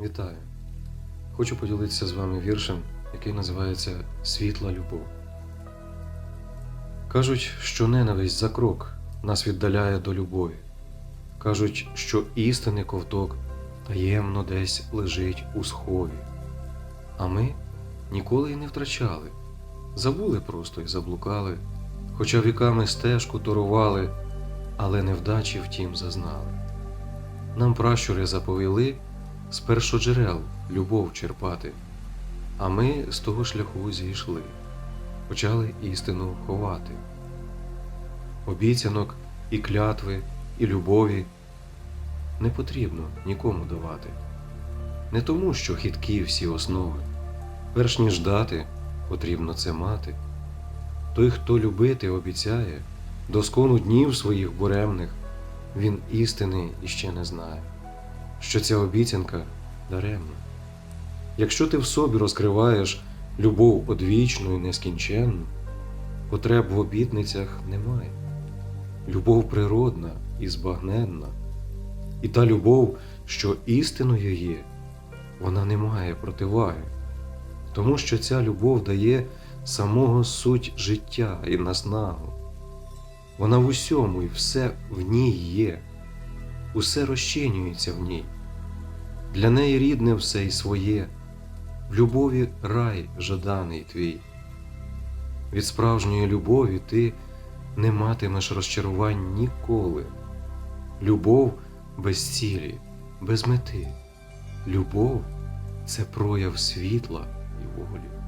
Вітаю! Хочу поділитися з вами віршем, який називається Світла любов. Кажуть, що ненависть за крок нас віддаляє до любові. Кажуть, що істинний ковток таємно десь лежить у схові. А ми ніколи й не втрачали, забули просто і заблукали, хоча віками стежку торували, але невдачі втім зазнали. Нам пращури заповіли з першоджерел любов черпати, а ми з того шляху зійшли, почали істину ховати. Обіцянок і клятви, і любові не потрібно нікому давати. Не тому, що хиткі всі основи, перш ніж дати, потрібно це мати. Той, хто любити обіцяє, доскону днів своїх буремних, він істини іще не знає, що ця обіцянка даремна. Якщо ти в собі розкриваєш любов одвічну і нескінченну, потреб в обітницях немає. Любов природна і збагненна, і та любов, що істиною є, вона не має противаги, тому що ця любов дає самого суть життя і наснагу. Вона в усьому і все в ній є, усе розчинюється в ній. Для неї рідне все і своє, в любові рай жаданий твій. Від справжньої любові ти не матимеш розчарувань ніколи. Любов без цілі, без мети. Любов це прояв світла і волі.